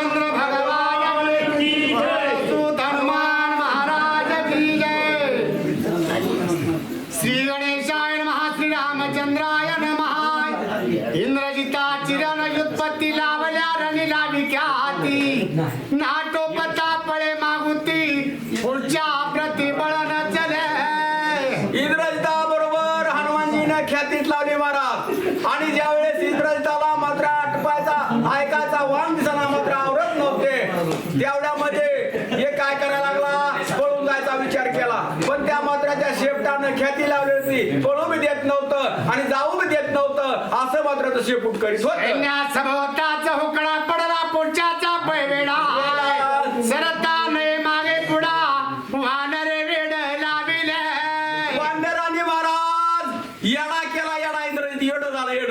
আপনারা शेपटानं ख्याती लावली होती. पळू बी देत नव्हतं आणि जाऊ बी देत नव्हतं. असं मात्र तो शेपूट करीत होत. सभोवताचा हुकडा पडला पुढच्याचा पैवेडा सरता नये मागे पुढा वानरे वेड लाविले. वानराने महाराज येडा केला येडा इंद्रजित येड झाला येड.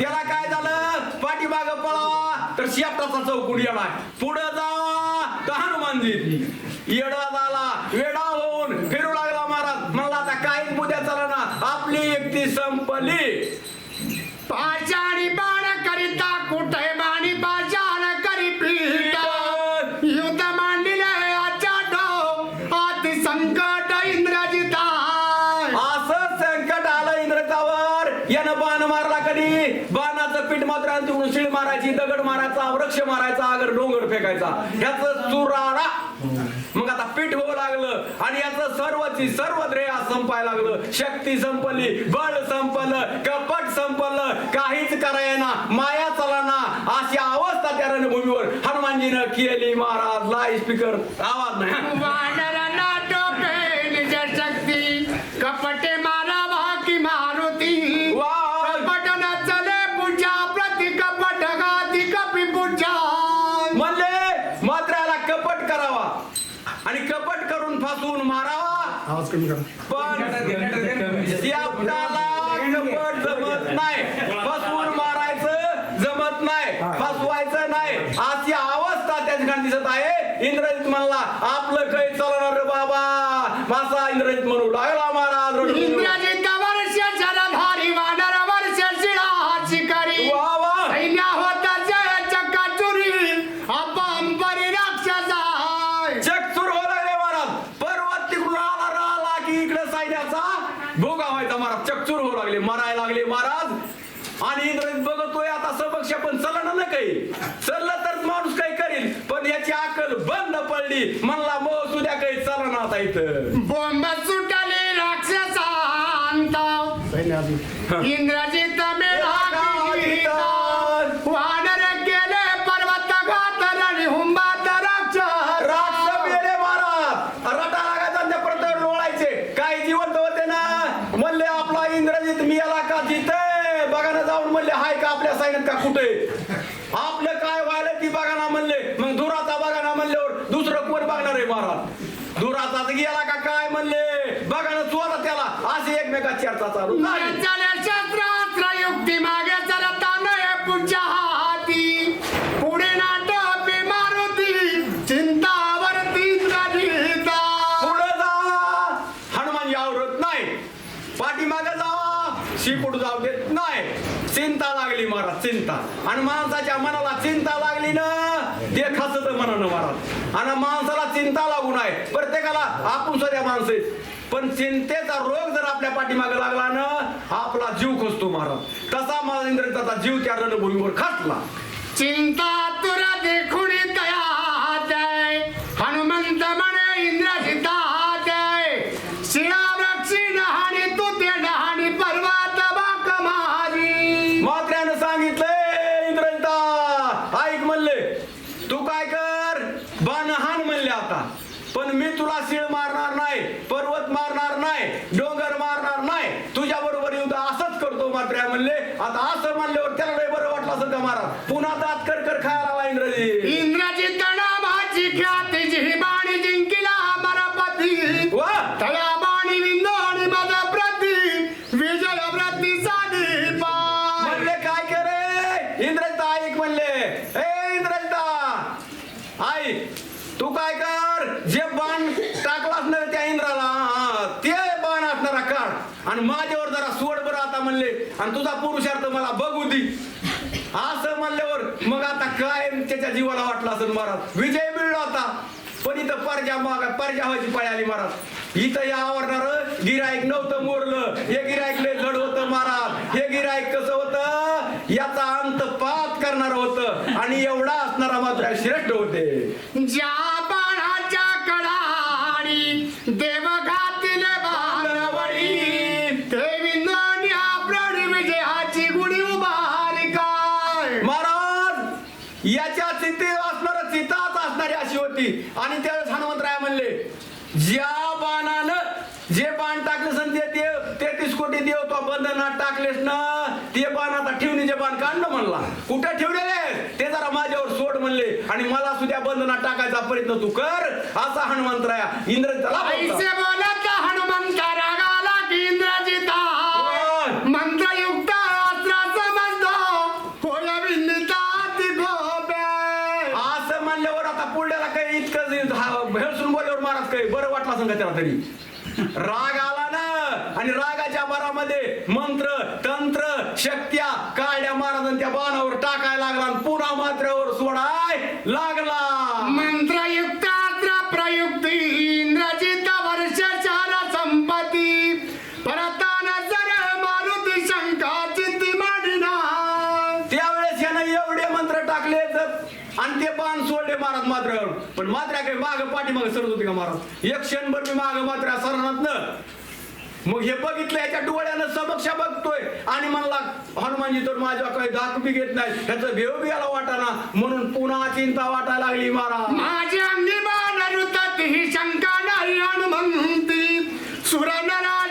त्याला काय झालं? पाठीमाग पळावा तर शेपटाचा चौकून येडा पुढे जावा तर हनुमानजी येडा झाला वेडा होऊन फिरू लागला महाराज. मला आता ना आपली युक्ती संपली. पाचारी बाण करिता कुठे बाणी पाचार करी पीठ युद्ध मांडिले आचाटो अति संकट इंद्रजिता असं संकट आलं इंद्रजावर. यानं बाण मारला कधी? बाणाचं पीठ मात्र तिकडून शिळ मारायची दगड मारायचा वृक्ष मारायचा अगर डोंगर फेकायचा. ह्याच चुराडा. आता पीठ होऊ लागलं. आणि याचं सर्वची सर्व ध्येय संपायला लागलं. शक्ती संपली बळ संपलं कपट संपलं. काहीच करायना माया चलाना. अशी अवस्था त्या रणभूमीवर हनुमानजीनं केली महाराज. लाई स्पीकर आवाज नाही. कमी करा पण शेपटाला कपट जमत नाही. फसवून मारायचं जमत नाही. फसवायचं नाही. अशी अवस्था त्या ठिकाणी दिसत आहे. इंद्रजित म्हणला आपलं काही चालणार रे बाबा. मासा इंद्रजित म्हणू लागला. काही. चललं तर माणूस काही करील? पण याची अक्कल बंद पडली. म्हणला मो सुद्या काही चलन आता इथं. बोंब सुटली राक्षसांत इंद्रजित दुसरं कोण बघणार आहे महाराज दुराचा गेला का काय म्हणले? बघा ना चोरा त्याला. अशी एकमेकात चर्चा चालू. शस्त्रास्त्र युक्ती मागे पुढच्या हाती. पुढे मारुती चिंतावरती इंद्रजिता पुढे जा. हनुमान यावरत नाही. पाठीमागे जावा जाऊ देत नाही. चिंता लागली महाराज चिंता. आणि माणसाच्या मनाला चिंता लागली ना ते खसत मनानं महाराज आणि चिंता लागून आहे प्रत्येकाला आपण सध्या माणसं. आहेत. पण चिंतेचा रोग जर आपल्या पाठीमागे लागला ना आपला जीव खसतो महाराज. तसा माझा इंद्रचा जीव त्या रणभूमीवर खसला चिंता तुरा देखून हनुमंत म्हणे आता असं म्हणल्यावर त्याला लय बरं वाटलं असं का महाराज? पुन्हा दात कर कर खायला लावा आणि तुझा पुरुषार्थ मला बघू दे. असं म्हणल्यावर मग आता काय त्याच्या जीवाला वाटलं असेल महाराज. विजय मिळला होता. पण इथं परजा माग परजा व्हायची पाळी आली महाराज. इथं या आवडणार गिराईक नव्हतं मोरलं. हे गिराईक लय जड होतं महाराज. हे गिराईक कसं होतं? याचा अंत पात करणार होतं. आणि एवढा असणारा मात्र श्रेष्ठ होते. याच्या चिते असणार चिताच असणारी अशी होती. आणि त्यावेळेस हनुमंतराय म्हणले ज्या बाणानं जे बाण टाकले सन ते तेहतीस कोटी देव तो बंधनात टाकलेस ना ते बाण आता ठेवणीचे बाण काढणं म्हणला. कुठे ठेवलेले ते जरा माझ्यावर सोड म्हणले. आणि मला सुद्धा बंधनात टाकायचा प्रयत्न तू कर असा हनुमंतराया इंद्र त्याला त्याला काही इतकं हा- भेळसून बोलल्यावर महाराज काही बरं वाटलं असं का त्याला तरी? राग आला ना. आणि रागाच्या बरामध्ये मंत्र तंत्र शक्त्या काळ्या महाराजांच्या बाणावर टाकायला लागला पुन्हा मात्र्यावर सोडाय लागला. पण मात्र्या काय माग पाठीमाग सरत होते का महाराज? एक क्षणभर मी माग मात्र सरणार मग हे बघितलं याच्या डोळ्यानं समक्ष बघतोय. आणि म्हणला हनुमानजी तर माझ्या काही दात बी घेत नाही ह्याचं भेव बी याला वाटाना. म्हणून पुन्हा चिंता वाटायला लागली महाराज. माझ्या अंगी बाण ही शंका नाही हनुमंती. सुरनरा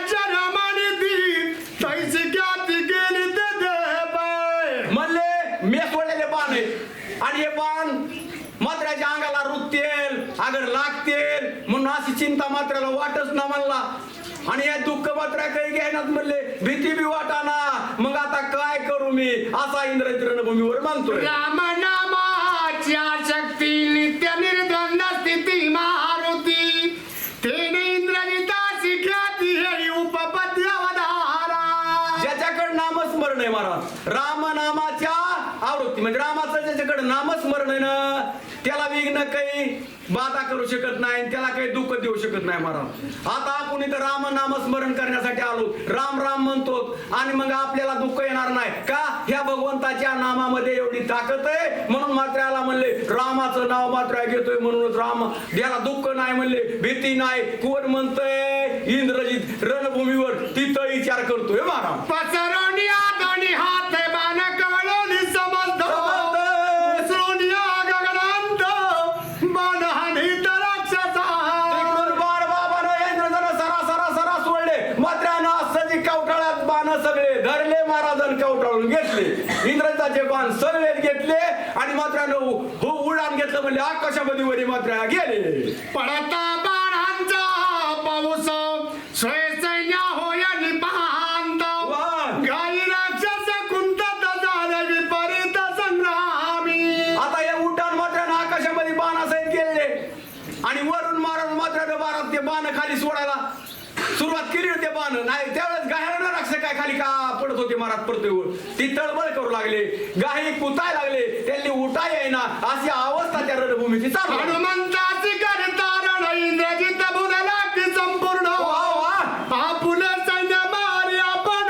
चिंता मात्र्याला वाटच ना म्हणला. आणि या दुःख मात्र्या काही घेण्यात म्हणले भीती बी वाटाना. मग आता काय करू मी? असा इंद्र रणभूमीवर मानतोय. राम नामाच्या शक्ती नित्य निर्द्वंद स्थिती मारुती. तेने हे उपपद्य अवधारा ज्याच्याकडे नामस्मरण आहे महाराज राम नामाच्या आवृत्ती म्हणजे रामाचं ज्याच्याकडे नामस्मरण आहे ना त्याला विघ्न काही बाधा करू शकत नाही त्याला काही दुःख देऊ शकत नाही महाराज. आता आपण इथं राम नामस्मरण करण्यासाठी आलो. राम राम म्हणतो आणि मग आपल्याला दुःख येणार नाही. का? ह्या भगवंताच्या नामामध्ये एवढी ताकद आहे. म्हणून मात्र याला म्हणले रामाचं नाव मात्र घेतोय. म्हणूनच राम याला दुःख नाही म्हणले. भीती नाही. कोण म्हणतंय? इंद्रजित रणभूमीवर तिथं विचार करतोय महाराज. घेतले आणि मात्र हो उडान घेतलं म्हणजे आकाशामध्ये वरी मात्र गेले. पडता रणभूमीची चालू आहे. हनुमंताची करता रण इंद्रजित बुडला की संपूर्ण. वा, वा. आपुले सैन्य मारी आपण.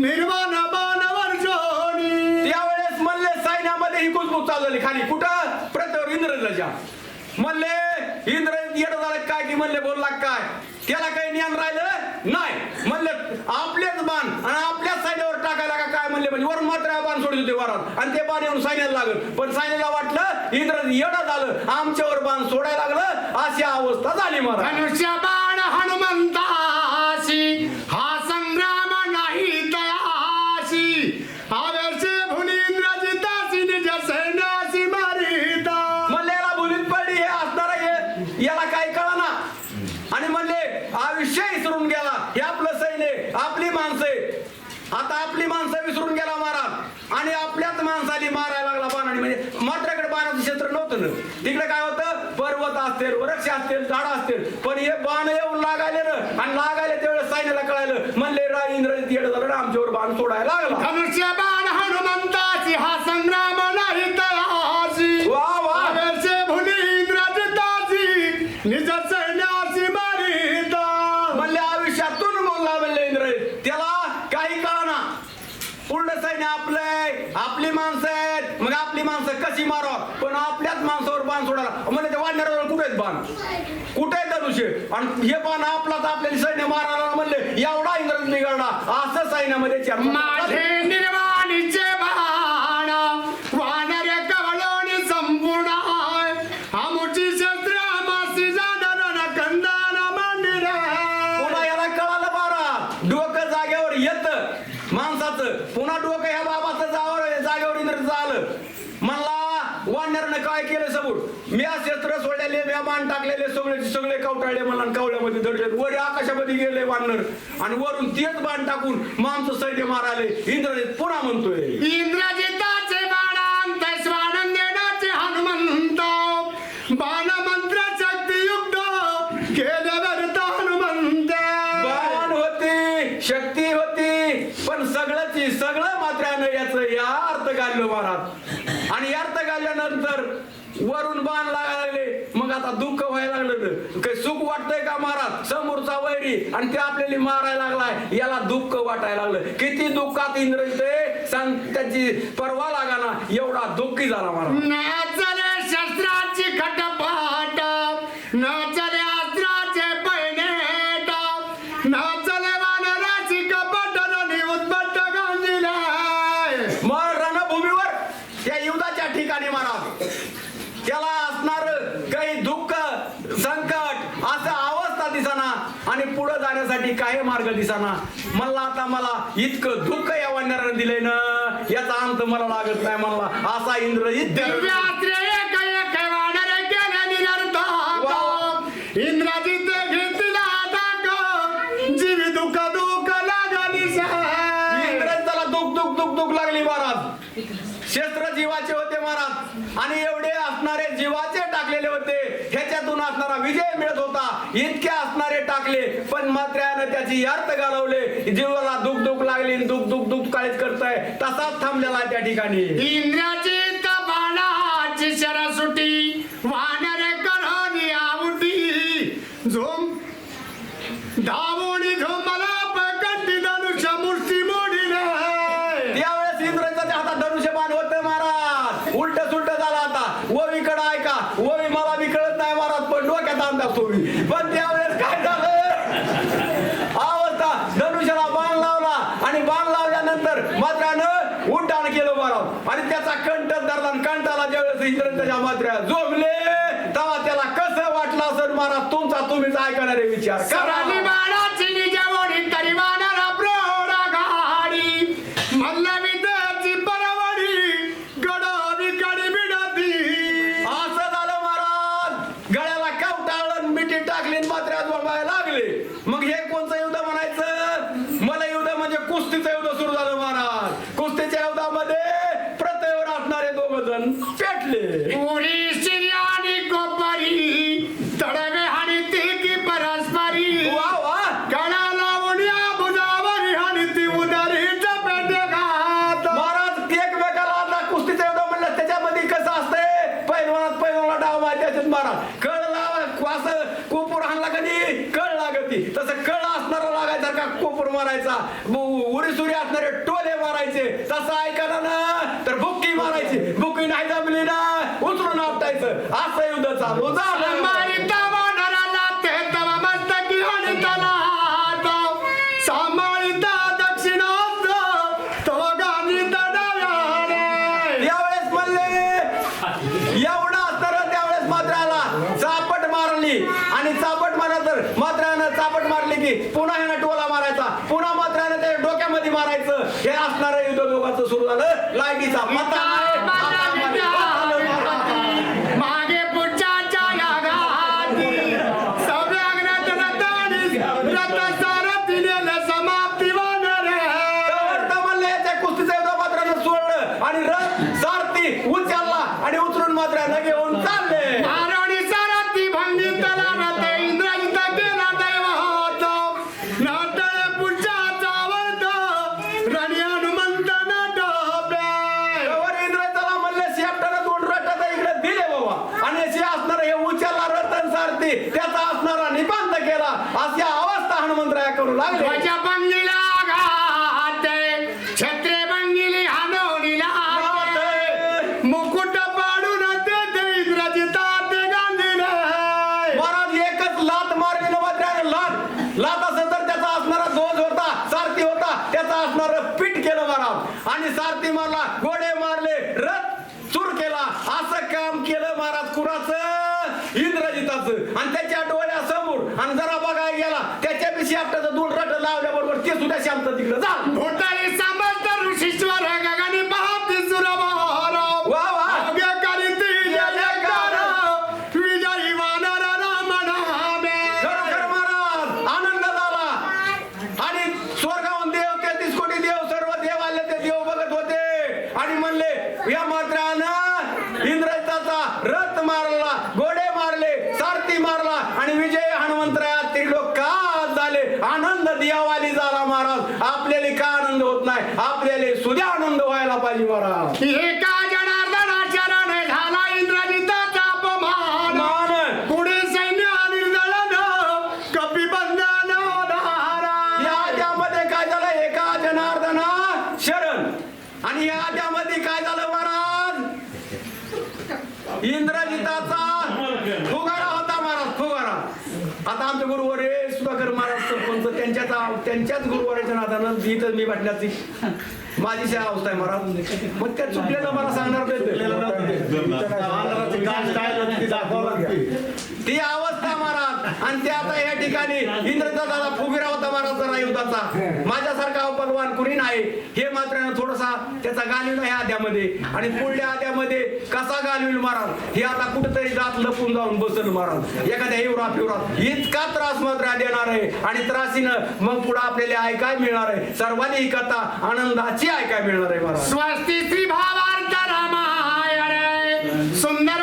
निर्वाण बाण वर्षोनी. त्यावेळेस म्हणले सैन्यामध्ये ही कुजबूज चालू झाली. खाली कुठं? प्रत्येवर इंद्रजाच्या म्हणले इंद्र येड झालं काय की म्हणले बोलला काय? त्याला काही ज्ञान राहिलं? नाही. म्हणले आपलेच बाण आणि आपल्याच सैन्यावर टाकायला का काय म्हणले म्हणजे वरून मात्र हा बाण सोडत होते वरात आणि ते पाणी येऊन सैन्याला लागलं. पण सैन्याला वाटलं इंद्र येडं झालं. आमच्यावर बाण सोडायला लागलं. अशी अवस्था झाली महाराज. होतं तिकडे काय होतं? पर्वत असतील वृक्ष असतील झाड असतील. पण हे बाण येऊन लागायले ना आणि लागायले तेवढं सैन्याला कळायलं म्हणले रा इंद्र येड झालं आमच्यावर बाण सोडायला लागला. बाण हनुमंताची हा संग्राम नाही त्याला काही पूर्ण सैन्य आपली माणसं आहेत. मग आपली माणसं कशी मारावं? आपल्याच माणसावर बाण सोडायला. म्हणजे ते वाढणाऱ्यावर कुठे आहेत बाण? कुठे धनुष्य आणि हे बाण आपलाच आपल्याला सैन्य मारायला म्हणले एवढा इंग्रज निघाला असं सैन्यामध्ये सगळे सगळे कवटाळले मला आणि दडले वर आकाशामध्ये गेले वानर आणि वरून तेच बाण टाकून माणसं सैन्य मारायले. इंद्रजित पुन्हा म्हणतोय. इंद्रजिताचे सुख का महाराज समोरचा वैरी आणि ते आपल्याला मारायला लागलाय. याला दुःख वाटायला लागलं. किती दुःखात इंद्र सांग त्याची परवा लागाना एवढा दुःखी झाला महाराज काही मार्ग दिसाना. मला आता मला इतकं दुःख या वानरानं दिलंय ना याचा अंत मला लागत नाही मला असा इंद्र शस्त्र जीवाचे होते महाराज. आणि एवढे असणारे जीवाचे टाकलेले होते. ह्याच्यातून असणारा विजय मिळत होता. इतके असणारे टाकले पण मात्र्यानं त्याची अर्थ घालवले. जीवाला दुख दुख लागले दुख दुख दुख काळीच करताय. तसाच थांबलेला त्या ठिकाणी. इंद्राची बाणाची शरसुटी वानर करोनी आवटी झोम धावोणी डोक्यात अंदाज पण त्यावेळेस काय झालं? अवस्था धनुष्याला बाण लावला आणि बाण लावल्यानंतर मात्रानं उड्डाण केलं महाराज आणि त्याचा कंठ धरला आणि कंठाला ज्यावेळेस इंद्र त्याच्या मात्र्या झोपले तेव्हा त्याला कसं वाटलं असेल महाराज? तुमचा तुम्हीच ऐकणारे विचार सराली करा मारा कळ लावा असं कोपूर हाणला कधी कळ लागती. तसं कळ असणारा लागायचा का कोपूर मारायचा? उरी सुरी असणारे टोले मारायचे. तसं ऐकायला ना तर बुक्की मारायची. बुक्की नाही जमली ना उचलून आपटायचं. असं युद्ध चालू. झालं पुन्हा ह्यानं टोला मारायचा. पुन्हा मात्र ते डोक्यामध्ये मारायचं. हे असणारं युद्ध दोघांचं सुरू झालं. लायकीचा मता आणि सारथी मारला घोडे मारले रथ चूर केला. असं काम केलं महाराज कुणाचं? इंद्रजिताचं. आणि त्याच्या डोळ्यासमोर आणि जरा बघायला गेला त्याच्यापेक्षा आपल्याचं दोन रट लावल्याबरोबर ते सुद्धा शांत तिकडं. जा. आपल्याला का आनंद होत नाही? आपल्याला सुद्धा आनंद व्हायला पाहिजे महाराज. एका जनार्दना शरण झाला इंद्रजिताचा अपमान. मान पुढे सैन्य निर्दळन कपिबंधन धारा या त्यामध्ये काय झालं? एका जनार्दना शरण. आणि या त्यामध्ये काय झालं महाराज? इंद्रजिताचा फुगारा होता महाराज फुगारा. आता आमचे गुरुवर सुधाकर महाराज सरपंच त्यांच्याच त्यांच्याच गुरुवाराच्या नादानं इथं मी वाटण्याची माझी सेवा अवस्था आहे महाराज. मग त्या चुकलेलं मला सांगणार ती अवस्था महाराज आणि ते आता या ठिकाणी इंद्रचा दादा फुगिरा होता महाराज युद्धाचा. माझ्यासारखा पलवान कुणी नाही? हे मात्र थोडासा त्याचा गालील आहे आद्यामध्ये. आणि पुढल्या आद्यामध्ये कसा गालविल महाराज हे आता कुठेतरी जात लपून जाऊन बसल महाराज एखाद्या हिवरा फिवरा इतका त्रास मात्र देणार आहे. आणि त्रासीनं मग पुढे आपल्याला ऐकाय मिळणार आहे? सर्वांनी ही कथा आनंदाची ऐकाय मिळणार आहे महाराज स्वस्ती श्री भावार्थ रामाय सुंदर